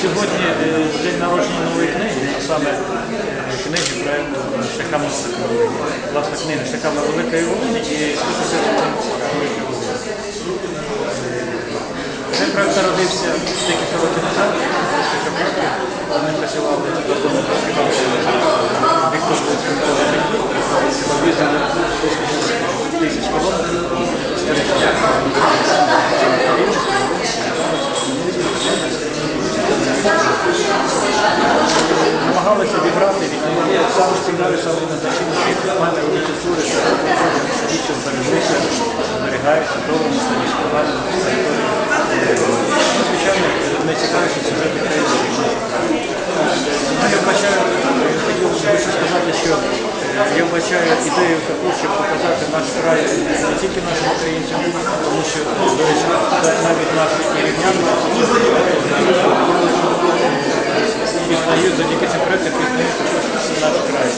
Сьогодні е, день народження нової книги, а саме е, книги проєкту Шляхами Власне книга Шляхами Великої Волині і список Великої Волині. Цей проєкт народився декілька років назад, декілька років. Ми працювали разом з Віктор Володимирович, об'їздили тисяч намагалися відбрати від нього саме цікаві, саме назначені предмети архітектури, що що збереглися, зберігаються в доброму стані складати на території. Звичайно, найцікавіші сюжети країни Я вбачаю, хотів би сказати, що е, я вбачаю ідею таку, щоб показати наш край не тільки нашим українцям, тому що, до речі, навіть наші рівняни проектам, пізнають також наш край.